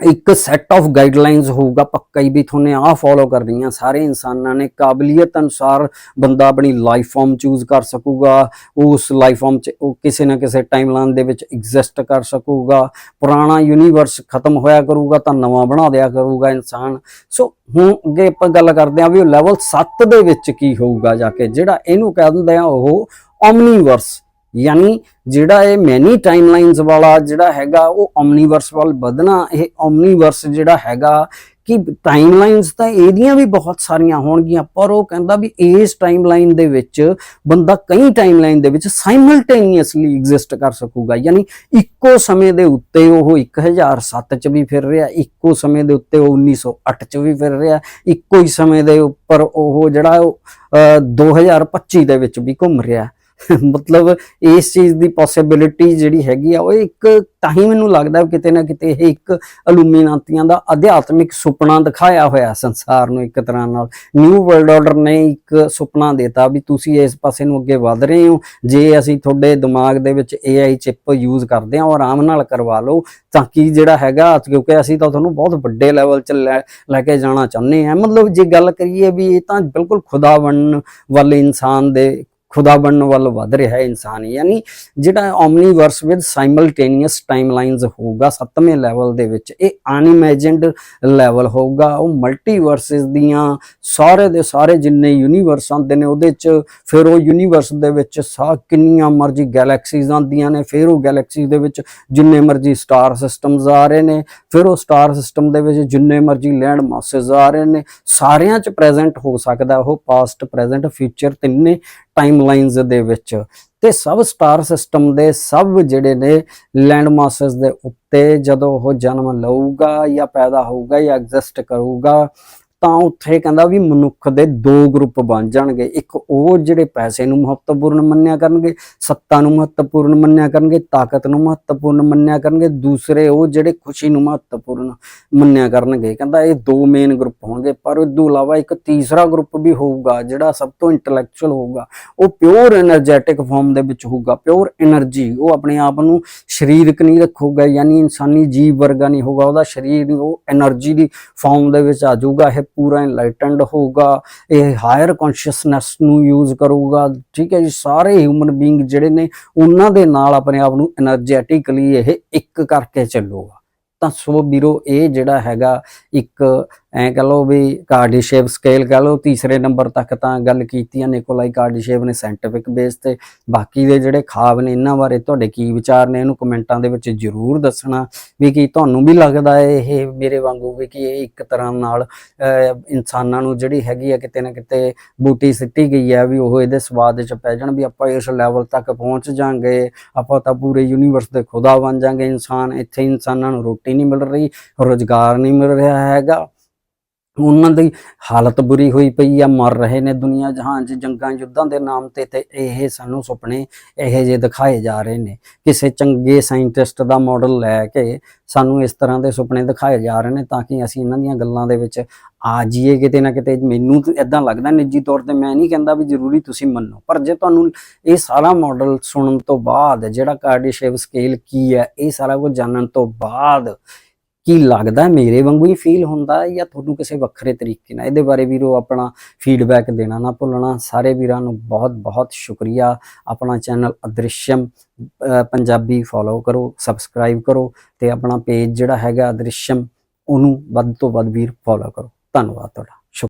ਇੱਕ ਸੈੱਟ ਆਫ ਗਾਈਡਲਾਈਨਸ ਹੋਊਗਾ, ਪੱਕਾ ਹੀ ਵੀ ਤੁਹਾਨੂੰ ਆਹ ਫੋਲੋ ਕਰਨੀਆਂ ਸਾਰੇ ਇਨਸਾਨਾਂ ਨੇ। ਕਾਬਲੀਅਤ ਅਨੁਸਾਰ ਬੰਦਾ ਆਪਣੀ ਲਾਈਫ ਫਾਰਮ ਚੂਜ਼ ਕਰ ਸਕੂਗਾ, ਉਸ ਲਾਈਫ ਫਾਰਮ 'ਚ ਉਹ ਕਿਸੇ ਨਾ ਕਿਸੇ ਟਾਈਮਲਾਈਨ ਦੇ ਵਿੱਚ ਐਗਜ਼ਿਸਟ ਕਰ ਸਕੂਗਾ। ਪੁਰਾਣਾ ਯੂਨੀਵਰਸ ਖਤਮ ਹੋਇਆ ਕਰੂਗਾ ਤਾਂ ਨਵਾਂ ਬਣਾ ਦਿਆ ਕਰੂਗਾ ਇਨਸਾਨ। ਸੋ ਹੁਣ ਅੱਗੇ ਆਪਾਂ ਗੱਲ ਕਰਦੇ ਹਾਂ ਵੀ ਉਹ ਲੈਵਲ 7 ਦੇ ਵਿੱਚ ਕੀ ਹੋਊਗਾ ਜਾ ਕੇ, ਜਿਹੜਾ ਇਹਨੂੰ ਕਹਿ ਦਿੰਦੇ ਆ ਉਹ ਓਮਨੀਵਰਸ ਯਾਨੀ ਜਿਹੜਾ ਇਹ ਮੈਨੀ ਟਾਈਮਲਾਈਨਸ ਵਾਲਾ ਜਿਹੜਾ ਹੈਗਾ ਉਹ ਓਮਨੀਵਰਸ ਵੱਲ ਵਧਣਾ ਇਹ ਓਮਨੀਵਰਸ ਜਿਹੜਾ ਹੈਗਾ ਕਿ ਟਾਈਮਲਾਈਨਸ ਤਾਂ ਇਹਦੀਆਂ ਵੀ ਬਹੁਤ ਸਾਰੀਆਂ ਹੋਣਗੀਆਂ ਪਰ ਉਹ ਕਹਿੰਦਾ ਵੀ ਇਸ ਟਾਈਮਲਾਈਨ ਦੇ ਵਿੱਚ ਬੰਦਾ ਕਈ ਟਾਈਮਲਾਈਨ ਦੇ ਵਿੱਚ ਸਾਈਮਲਟੇਨੀਅਸਲੀ ਐਗਜ਼ਿਸਟ ਕਰ ਸਕੂਗਾ। ਯਾਨੀ ਇੱਕੋ ਸਮੇਂ ਦੇ ਉੱਤੇ ਉਹ 1007 ਚ ਵੀ ਫਿਰ ਰਿਹਾ ਇੱਕੋ ਸਮੇਂ ਦੇ ਉੱਤੇ ਉਹ 1908 ਚ ਵੀ ਫਿਰ ਰਿਹਾ ਇੱਕੋ ਹੀ ਸਮੇਂ ਦੇ ਉੱਪਰ ਉਹ ਜਿਹੜਾ ਉਹ ਅਹ, 2025 ਦੇ ਵਿੱਚ ਵੀ ਘੁੰਮ ਰਿਹਾ। [laughs] ਮਤਲਬ ਇਸ ਚੀਜ਼ ਦੀ ਪੋਸਿਬਿਲਿਟੀ ਜਿਹੜੀ ਹੈਗੀ ਆ, ਉਹ ਇੱਕ ਤਾਂ ਹੀ ਮੈਨੂੰ ਲੱਗਦਾ ਕਿਤੇ ਨਾ ਕਿਤੇ ਇਹ ਇੱਕ ਅਲੂਮੀਨਾਤੀਆਂ ਦਾ ਅਧਿਆਤਮਿਕ ਸੁਪਨਾ ਦਿਖਾਇਆ ਹੋਇਆ ਸੰਸਾਰ ਨੂੰ ਇੱਕ ਤਰ੍ਹਾਂ ਨਾਲ। ਨਿਊ ਵਰਲਡ ਆਰਡਰ ਨੇ ਇੱਕ ਸੁਪਨਾ ਦਿੱਤਾ ਵੀ ਤੁਸੀਂ ਇਸ ਪਾਸੇ ਨੂੰ ਅੱਗੇ ਵਧ ਰਹੇ ਹੋ। ਜੇ ਅਸੀਂ ਤੁਹਾਡੇ ਦਿਮਾਗ ਦੇ ਵਿੱਚ AI ਚਿਪ ਯੂਜ਼ ਕਰਦੇ ਹਾਂ, ਉਹ ਆਰਾਮ ਨਾਲ ਕਰਵਾ ਲਓ, ਤਾਂ ਕਿ ਜਿਹੜਾ ਹੈਗਾ, ਕਿਉਂਕਿ ਅਸੀਂ ਤਾਂ ਤੁਹਾਨੂੰ ਬਹੁਤ ਵੱਡੇ ਲੈਵਲ 'ਚ ਲੈ ਲੈ ਕੇ ਜਾਣਾ ਚਾਹੁੰਦੇ ਹਾਂ। ਮਤਲਬ ਜੇ ਗੱਲ ਕਰੀਏ ਵੀ ਇਹ ਤਾਂ ਬਿਲਕੁਲ ਖੁਦਾ ਬਣਨ ਵਾਲੇ ਇਨਸਾਨ ਦੇ ਖੁਦਾ ਬਣਨ ਵੱਲ ਵੱਧ ਰਿਹਾ ਹੈ ਇਨਸਾਨ, ਯਾਨੀ ਜਿਹੜਾ ਓਮਨੀਵਰਸ ਵਿਦ ਸਾਈਮਲਟੇਨੀਅਸ ਟਾਈਮਲਾਈਨਸ ਹੋਊਗਾ, ਸੱਤਵੇਂ ਲੈਵਲ ਦੇ ਵਿੱਚ, ਇਹ ਅਨਇਮੇਜਿਨਡ ਲੈਵਲ ਹੋਊਗਾ, ਉਹ ਮਲਟੀਵਰਸਸ ਦੀਆਂ ਸਾਰੇ ਦੇ ਸਾਰੇ ਜਿੰਨੇ ਯੂਨੀਵਰਸ ਆਉਂਦੇ ਨੇ, ਉਹਦੇ ਚ ਫਿਰ ਉਹ ਯੂਨੀਵਰਸ ਦੇ ਵਿੱਚ ਸਾ ਕਿੰਨੀਆਂ ਮਰਜ਼ੀ ਗੈਲੈਕਸੀਜ਼ ਆਉਂਦੀਆਂ ਨੇ, ਫਿਰ ਉਹ ਗੈਲੈਕਸੀ ਦੇ ਵਿੱਚ ਜਿੰਨੇ ਮਰਜ਼ੀ ਸਟਾਰ ਸਿਸਟਮਸ ਆ ਰਹੇ ਨੇ, ਫਿਰ ਉਹ ਸਟਾਰ ਸਿਸਟਮ ਦੇ ਵਿੱਚ ਜਿੰਨੇ ਮਰਜ਼ੀ ਲੈਂਡ ਮਾਸਸ ਆ ਰਹੇ ਨੇ, ਸਾਰਿਆਂ ਚ ਪ੍ਰੈਜ਼ੈਂਟ ਹੋ ਸਕਦਾ, ਉਹ ਪਾਸਟ ਪ੍ਰੈਜ਼ੈਂਟ ਫਿਊਚਰ ਤਿੰਨੇ ਟਾਈਮਲਾਈਨਸ ਦੇ ਵਿੱਚ ਤੇ ਸਭ ਸਟਾਰ ਸਿਸਟਮ ਦੇ ਸਭ ਜਿਹੜੇ ਨੇ ਲੈਂਡ ਮਾਸਸ ਦੇ ਉੱਤੇ ਜਦੋਂ ਉਹ ਜਨਮ ਲਊਗਾ ਜਾਂ ਪੈਦਾ ਹੋਊਗਾ ਜਾਂ ਐਗਜ਼ਿਸਟ ਕਰੂਗਾ ਤਾਂ ਉੱਥੇ ਕਹਿੰਦਾ ਵੀ ਮਨੁੱਖ ਦੇ ਦੋ ਗਰੁੱਪ ਬਣ ਜਾਣਗੇ। ਇੱਕ ਉਹ ਜਿਹੜੇ ਪੈਸੇ ਨੂੰ ਮਹੱਤਵਪੂਰਨ ਮੰਨਿਆ ਕਰਨਗੇ, ਸੱਤਾ ਨੂੰ ਮਹੱਤਵਪੂਰਨ ਮੰਨਿਆ ਕਰਨਗੇ, ਤਾਕਤ ਨੂੰ ਮਹੱਤਵਪੂਰਨ ਮੰਨਿਆ ਕਰਨਗੇ, ਦੂਸਰੇ ਉਹ ਜਿਹੜੇ ਖੁਸ਼ੀ ਨੂੰ ਮਹੱਤਵਪੂਰਨ ਮੰਨਿਆ ਕਰਨਗੇ। ਕਹਿੰਦਾ ਇਹ ਦੋ ਮੇਨ ਗਰੁੱਪ ਹੋਣਗੇ, ਪਰ ਇਸ ਤੋਂ ਇਲਾਵਾ ਇੱਕ ਤੀਸਰਾ ਗਰੁੱਪ ਵੀ ਹੋਊਗਾ, ਜਿਹੜਾ ਸਭ ਤੋਂ ਇੰਟੈਲੈਕਚੁਅਲ ਹੋਊਗਾ। ਉਹ ਪਿਓਰ એનર્ਜੈਟਿਕ ਫਾਰਮ ਦੇ ਵਿੱਚ ਹੋਊਗਾ ਪਿਓਰ એનર્ਜੀ ਉਹ ਆਪਣੇ ਆਪ ਨੂੰ ਸਰੀਰਕ ਨਹੀਂ ਰੱਖੂਗਾ, ਯਾਨੀ ਇਨਸਾਨੀ ਜੀਵ ਵਰਗਾ ਨਹੀਂ ਹੋਊਗਾ, ਉਹਦਾ ਸਰੀਰ ਉਹ એનર્ਜੀ ਦੀ ਫਾਰਮ ਦੇ ਵਿੱਚ ਆ ਜਾਊਗਾ ਇਹ ਪੂਰਾ ਇਨਲਾਈਟਨਡ ਹੋਊਗਾ, ਇਹ ਹਾਇਰ ਕੌਨਸ਼ੀਅਸਨੈਸ ਨੂੰ ਯੂਜ਼ ਕਰੂਗਾ, ਠੀਕ ਹੈ ਜੀ, ਸਾਰੇ ਹਿਊਮਨ ਬੀਇੰਗ ਜਿਹੜੇ ਨੇ, ਉਹਨਾਂ ਦੇ ਨਾਲ ਆਪਣੇ ਆਪ ਨੂੰ એનર્ਜੈਟਿਕਲੀ ਇਹ ਇੱਕ ਕਰਕੇ ਚੱਲੂਗਾ। ਤਾਂ ਸੋ ਵੀਰੋ, ਇਹ ਜਿਹੜਾ ਹੈਗਾ ਇੱਕ ਐਂ ਕਹ ਲਓ ਵੀ ਕਾਰਡੀਸ਼ੇਵ ਸਕੇਲ ਕਹ ਲਓ, ਤੀਸਰੇ ਨੰਬਰ ਤੱਕ ਤਾਂ ਗੱਲ ਕੀਤੀ ਆ ਨਿਕੋਲਾਈ ਕਾਰਡੀਸ਼ੇਵ ਨੇ ਸਾਇੰਟਿਫਿਕ ਬੇਸ ਤੇ। ਬਾਕੀ ਦੇ ਜਿਹੜੇ ਖਾਬ ਨੇ, ਇਹਨਾਂ ਬਾਰੇ ਤੁਹਾਡੇ ਕੀ ਵਿਚਾਰ ਨੇ, ਇਹਨੂੰ ਕਮੈਂਟਾਂ ਦੇ ਵਿੱਚ ਜਰੂਰ ਦੱਸਣਾ ਵੀ ਕੀ ਤੁਹਾਨੂੰ ਵੀ ਲੱਗਦਾ ਹੈ ਇਹ ਮੇਰੇ ਵਾਂਗੂ ਵੀ ਕਿ ਇਹ ਇੱਕ ਤਰ੍ਹਾਂ ਨਾਲ ਇਨਸਾਨਾਂ ਨੂੰ ਜਿਹੜੀ ਹੈਗੀ ਹੈ ਕਿਤੇ ਨਾ ਕਿਤੇ ਬੂਟੀ ਸਿੱਟੀ ਗਈ ਹੈ ਵੀ ਉਹ ਇਹਦੇ ਸਵਾਦ 'ਚ ਪੈ ਜਾਣ ਵੀ ਆਪਾਂ ਇਸ ਲੈਵਲ ਤੱਕ ਪਹੁੰਚ ਜਾਾਂਗੇ, ਆਪਾਂ ਤਾਂ ਪੂਰੇ ਯੂਨੀਵਰਸ ਦੇ ਖੁਦਾ ਬਣ ਜਾਾਂਗੇ ਇਨਸਾਨ, ਇੱਥੇ ਇਨਸਾਨਾਂ ਨੂੰ ਰੋਟੀ ਨਹੀਂ ਮਿਲ ਰਹੀ, ਰੋਜ਼ਗਾਰ ਨਹੀਂ ਮਿਲ ਰਿਹਾ ਹੈਗਾ। ਉਹਨਾਂ ਦੀ ਹਾਲਤ ਬੁਰੀ ਹੋਈ ਪਈ ਆ, ਮਰ ਰਹੇ ਨੇ ਦੁਨੀਆ ਜਹਾਨ 'ਚ, ਜੰਗਾਂ ਯੁੱਧਾਂ ਦੇ ਨਾਮ ਤੇ ਤੇ ਇਹ ਸਾਨੂੰ ਸੁਪਨੇ ਇਹੋ ਜਿਹੇ ਦਿਖਾਏ ਜਾ ਰਹੇ ਨੇ। ਕਿਸੇ ਚੰਗੇ ਸਾਇੰਟਿਸਟ ਦਾ ਮਾਡਲ ਲੈ ਕੇ ਸਾਨੂੰ ਇਸ ਤਰ੍ਹਾਂ ਦੇ ਸੁਪਨੇ ਦਿਖਾਏ ਜਾ ਰਹੇ ਨੇ ਤਾਂ ਕਿ ਅਸੀਂ ਇਹਨਾਂ ਦੀਆਂ ਗੱਲਾਂ ਦੇ ਵਿੱਚ ਆ ਜਾਈਏ ਕਿਤੇ ਨਾ ਕਿਤੇ। ਮੈਨੂੰ ਤਾਂ ਇਦਾਂ ਲੱਗਦਾ ਨਿੱਜੀ ਤੌਰ ਤੇ ਮੈਂ ਨਹੀਂ ਕਹਿੰਦਾ ਵੀ ਜ਼ਰੂਰੀ ਤੁਸੀਂ ਮੰਨੋ, ਪਰ ਜੇ ਤੁਹਾਨੂੰ ਇਹ ਸਾਰਾ ਮਾਡਲ ਸੁਣਨ ਤੋਂ ਬਾਅਦ ਜਿਹੜਾ ਕਾਰਡੀਸ਼ੇਵ ਸਕੇਲ ਕੀ ਹੈ, ਇਹ ਸਾਰਾ ਕੁਝ ਜਾਣਨ ਤੋਂ ਬਾਅਦ ਕੀ ਲੱਗਦਾ ਮੇਰੇ ਵਾਂਗੂ ਹੀ ਫੀਲ ਹੁੰਦਾ ਜਾਂ ਤੁਹਾਨੂੰ ਕਿਸੇ ਵੱਖਰੇ ਤਰੀਕੇ ਨਾਲ? ਇਹਦੇ ਬਾਰੇ ਵੀਰੋ ਆਪਣਾ ਫੀਡਬੈਕ ਦੇਣਾ ਨਾ ਭੁੱਲਣਾ। ਸਾਰੇ ਵੀਰਾਂ ਨੂੰ ਬਹੁਤ ਬਹੁਤ ਸ਼ੁਕਰੀਆ। ਆਪਣਾ ਚੈਨਲ ਅਦ੍ਰਿਸ਼ਯਮ ਪੰਜਾਬੀ ਫੋਲੋ ਕਰੋ ਸਬਸਕ੍ਰਾਈਬ ਕਰੋ ਤੇ ਆਪਣਾ ਪੇਜ ਜਿਹੜਾ ਹੈਗਾ ਅਦ੍ਰਿਸ਼ਯਮ ਉਹਨੂੰ ਵੱਧ ਤੋਂ ਵੱਧ ਵੀਰ ਫੋਲੋ ਕਰੋ। ਧੰਨਵਾਦ ਤੁਹਾਡਾ।